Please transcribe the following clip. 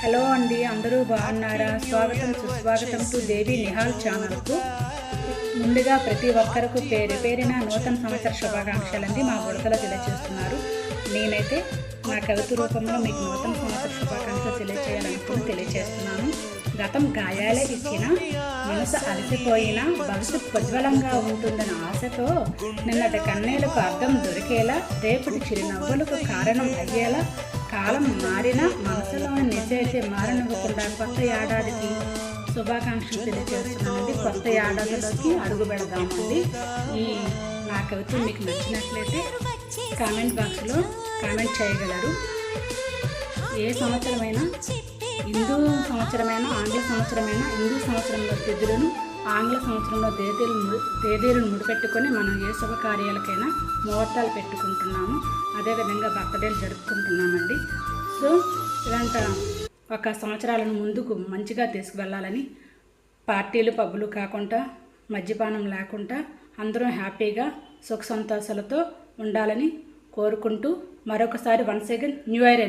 Hello అండి అందరూ బాగున్నారా? స్వాగతం సుస్వాగతం టు దేవి నిహాల్ ఛానల్కు. ముందుగా ప్రతి ఒక్కరికి పేరు పేరిన నూతన సంవత్సర శుభాకాంక్షలండి మా బుడతలో తెలియజేస్తున్నారు. నేనైతే నా కవిత రూపంలో మీకు నూతన సంవత్సర శుభాకాంక్షలు తెలియజేయాలనుకుని తెలియజేస్తున్నాను గతం గాయాలే ఇచ్చిన మనసు అలసిపోయినా భవిష్యత్ ఉజ్వలంగా ఉంటుందన్న ఆశతో నిన్నటి కన్నీలకు అర్థం దొరికేలా రేపటి చిరునవ్వులకు కారణం అయ్యేలా కాలం మారినా మనసులోని నిజైతే మారనివ్వకుండా కొత్త ఏడాదికి శుభాకాంక్షలు తెలియజేస్తున్నానండి. కొత్త ఏడాదిలోకి అడుగు పెడదామండి. ఈ నా కవిత మీకు నచ్చినట్లయితే కామెంట్ బాక్స్లో కామెంట్ చేయగలరు. ఏ సంవత్సరమైనా హిందూ సంవత్సరమైనా ఆంగ్ల సంవత్సరమైనా హిందూ సంవత్సరంలో తిథులను ఆంగ్ల సంవత్సరంలో తేదీలు తేదీలను ముడిపెట్టుకొని మనం ఏ శుభకార్యాలకైనా ముహూర్తాలు పెట్టుకుంటున్నాము. అదేవిధంగా బర్త్డేలు జరుపుకుంటున్నామండి. సో ఇలాంటి ఒక సంవత్సరాలను ముందుకు మంచిగా తీసుకువెళ్ళాలని పార్టీలు పబ్బులు కాకుండా మద్యపానం లేకుండా అందరం హ్యాపీగా సుఖ సంతోషాలతో ఉండాలని కోరుకుంటూ మరొకసారి వన్స్ అగైన్ న్యూ ఇయర్